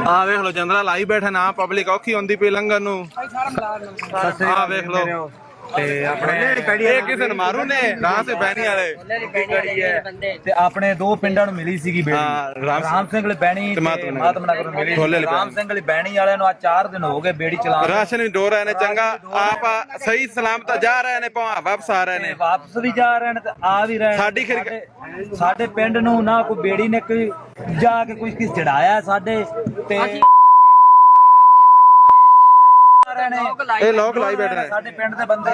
ਆ ਵੇਖ ਲੋ ਜੰਦਰਾ ਲਾਈ ਬੈਠੇ ਨਾ ਪਬਲਿਕ ਔਖੀ ਹੁੰਦੀ ਪਈ ਲੰਘਣ ਨੂੰ। ਆ ਵੇਖ ਲੋ ਤੇ ਆਪਣੇ ਇਹ ਕਿਸੇ ਨੇ ਮਾਰੂ ਨੇ? ਰਾਹ ਸੇ ਬੈਣੀ ਵਾਲੇ। ਤੇ ਆਪਣੇ ਦੋ ਪਿੰਡਾਂ ਨੂੰ ਮਿਲੀ ਸੀਗੀ ਬੇੜੀ। ਰਾਮ- ਸਿੰਘ ਵਾਲੀ ਬੈਣੀ ਤੇ ਤੇ ਮਾਤਮ ਨਗਰ। ਮਾਤਮ ਨਗਰ ਨੂੰ ਮਿਲੀ ਰਾਮ। ਸਿੰਘ ਵਾਲੀ ਬੈਣੀ ਵਾਲਿਆਂ ਨੂੰ ਆ 4 ਦਿਨ ਹੋ ਗਏ ਬੇੜੀ ਚਲਾ ਰਾਸ਼ਨ ਵੀ ਡੋਰ ਰਹੇ ਨੇ ਚੰਗਾ। ਆਪ ਸਹੀ ਸਲਾਮਤ ਜਾ ਰਹੇ ਨੇ ਭਾਵੇਂ ਵਾਪਸ ਆ ਰਹੇ ਨੇ। ਵਾਪਸ ਵੀ ਜਾ ਰਹੇ ਨੇ ਤੇ ਆ ਵੀ ਰਹੇ ਨੇ। ਸਾਡੀ ਖਿਰ- ਸਾਡੇ- ਪਿੰਡ ਨੂੰ ਨਾ ਕੋਈ ਬੇੜੀ ਨੇ ਕੋਈ ਜਾ ਕੇ ਕੁਝ ਕਿਸ ਚੜਾਇਆ ਸਾਡੇ ਤੇ ਨੇ। ਇਹ ਲੋਕ ਲਾਈ ਬੈਠੇ ਨੇ ਸਾਡੇ ਪਿੰਡ ਦੇ ਬੰਦੇ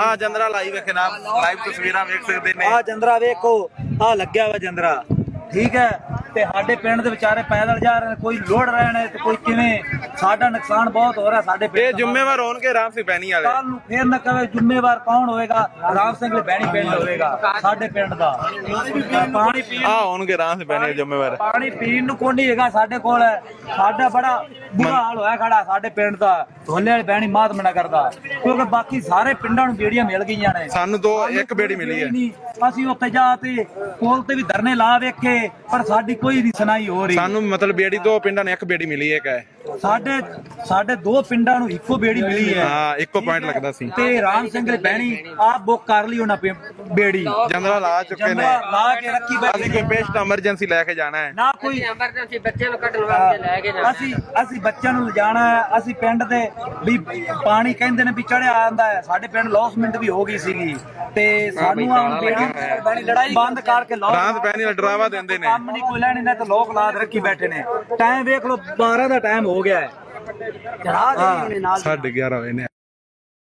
ਆ ਜੰਦਰਾ ਲਾਈ ਵੇਖੇ ਨਾ। ਲਾਈਵ ਤਸਵੀਰਾਂ ਵੇਖ ਸਕਦੇ ਨੇ। ਆ ਜੰਦਰਾ ਵੇਖੋ। ਆ ਲੱਗਿਆ ਵਾ ਜੰਦਰਾ। ਠੀਕ ਹੈ। ਤੇ ਸਾਡੇ ਪਿੰਡ ਦੇ ਵਿਚਾਰੇ ਪੈਦਲ ਜਾ ਰਹੇ ਨੇ ਕੋਈ ਲੋੜ ਰਹੇ ਨੇ ਤੇ ਕੋਈ ਕਿਵੇਂ? ਸਾਡਾ ਨੁਕਸਾਨ ਬਹੁਤ ਹੋ ਰਿਹਾ ਸਾਡੇ ਇਹ ਪਿੰਡ ਦਾ। ਜ਼ਿੰਮੇਵਾਰ ਹੋਣਗੇ ਰਾਮ ਸਿੰਘ ਬੈਣੀ ਵਾਲੇ। ਕੱਲ ਨੂੰ ਫੇਰ ਨਾ ਕਵੇ ਜ਼ਿੰਮੇਵਾਰ ਕੌਣ ਹੋਏਗਾ ਰਾਮ ਸਿੰਘ ਬਹਿਣੀ ਪਿੰਡ ਹੋਵੇਗਾ ਸਾਡੇ ਪਿੰਡ ਦਾ। ਪਾਣੀ ਪੀਣ ਆ ਹੋਣਗੇ ਰਾਮ ਸਿੰਘ ਬੈਣੀ ਜ਼ਿੰਮੇਵਾਰ। ਪਾਣੀ ਪੀਣ ਨੂੰ ਕੋਈ ਨਹੀਂ ਹੈਗਾ ਸਾਡੇ ਕੋਲ। ਸਾਡਾ ਬੜਾ ਬੁਰਾ ਹਾਲ ਹੋਇਆ ਖੜਾ ਸਾਡੇ ਪਿੰਡ ਦਾ। ਧੋਲੇ ਵਾਲੀ ਬਹਿਣੀ ਮਾਤਮ ਨਾ ਕਰਦਾ ਕਿਉਂਕਿ ਬਾਕੀ ਸਾਰੇ ਪਿੰਡਾਂ ਨੂੰ ਬੇੜੀਆਂ ਮਿਲ ਗਈਆਂ ਨੇ। ਸਾਨੂੰ ਦੋ ਇੱਕ ਬੇੜੀ ਮਿਲੀ ਹੈ। ਅਸੀਂ ਉੱਥੇ ਜਾ ਤੇ ਕੋਲ ਤੇ ਵੀ ਧਰਨੇ ਲਾ ਵੇਖੇ ਪਰ ਸਾਡੀ ਕੋਈ ਨਹੀਂ ਸੁਣਾਈ ਹੋ ਰਹੀ। ਸਾਨੂੰ ਮਤਲਬ ਬੇੜੀ ਦੋ ਪਿੰਡਾਂ ਨੇ ਇੱਕ ਬੇੜੀ ਮਿਲੀ ਹੈ ਕਹੇ ਸਾਡੇ ਸਾਡੇ ਦੋ ਪਿੰਡਾਂ ਨੂੰ ਇੱਕੋ ਬੇੜੀ ਮਿਲੀ ਹੈ। ਹਾਂ ਇੱਕੋ ਪੁਆਇੰਟ ਲੱਗਦਾ ਸੀ। ਤੇ ਰਾਮ ਸਿੰਘ ਦੀ ਬਹਿਣੀ ਆਪ ਬੁੱਕ ਕਰ ਲਈ ਉਹਨਾਂ ਪੇ- ਬੇੜੀ। ਜੰਦਰਾ ਲਾ ਚੁੱਕੇ ਨੇ। ਜੰਦਰਾ ਲਾ ਕੇ ਰੱਖੀ ਬੈਠੇ ਅਸੀਂ ਕੋਈ ਪੇਸ਼ਟ ਐਮਰਜੈਂਸੀ ਲੈ ਕੇ ਜਾਣਾ ਹੈ। ਨਾ ਕੋਈ ਐਮਰਜੈਂਸੀ ਬੱਚਿਆਂ ਨੂੰ ਕੱਢਣ ਵਾਸਤੇ ਲੈ ਕੇ ਜਾਣਾ। ਅਸੀਂ ਅਸੀਂ ਬੱਚਿਆਂ ਨੂੰ ਲਿਜਾਣਾ ਹੈ। ਅਸੀਂ ਪਿੰਡ ਦੇ ਵੀ ਪਾਣੀ ਕਹਿੰਦੇ ਨੇ ਵੀ ਚੜਿਆ ਆਂਦਾ ਹੈ। ਸਾਡੇ ਪਿੰਡ ਲੌਸਮੈਂਟ ਵੀ ਹੋ ਗਈ ਸੀਗੀ। ਤੇ ਸਾਨੂੰ ਆ ਹੁਣ ਬੇੜੀ ਲੜਾਈ ਬੰਦ ਕਰਕੇ। ਲੋਕ ਰਾਤ ਬੈਣੀ ਦਾ ਡਰਾਵਾ ਦਿੰਦੇ ਨੇ ਕੰਮ ਨਹੀਂ ਕੋਈ ਲੈਣੀ ਨਾ ਤੇ ਲੋਕ ਲਾਦ ਰੱਖੀ ਬੈਠੇ ਨੇ। ਟਾਈਮ ਵੇਖ ਲਓ 12 ਦਾ ਟਾਈਮ ਹੋ ਗਿਆ ਹੈ। ਸਾਢੇ 11 ਹੋਏ ਨੇ।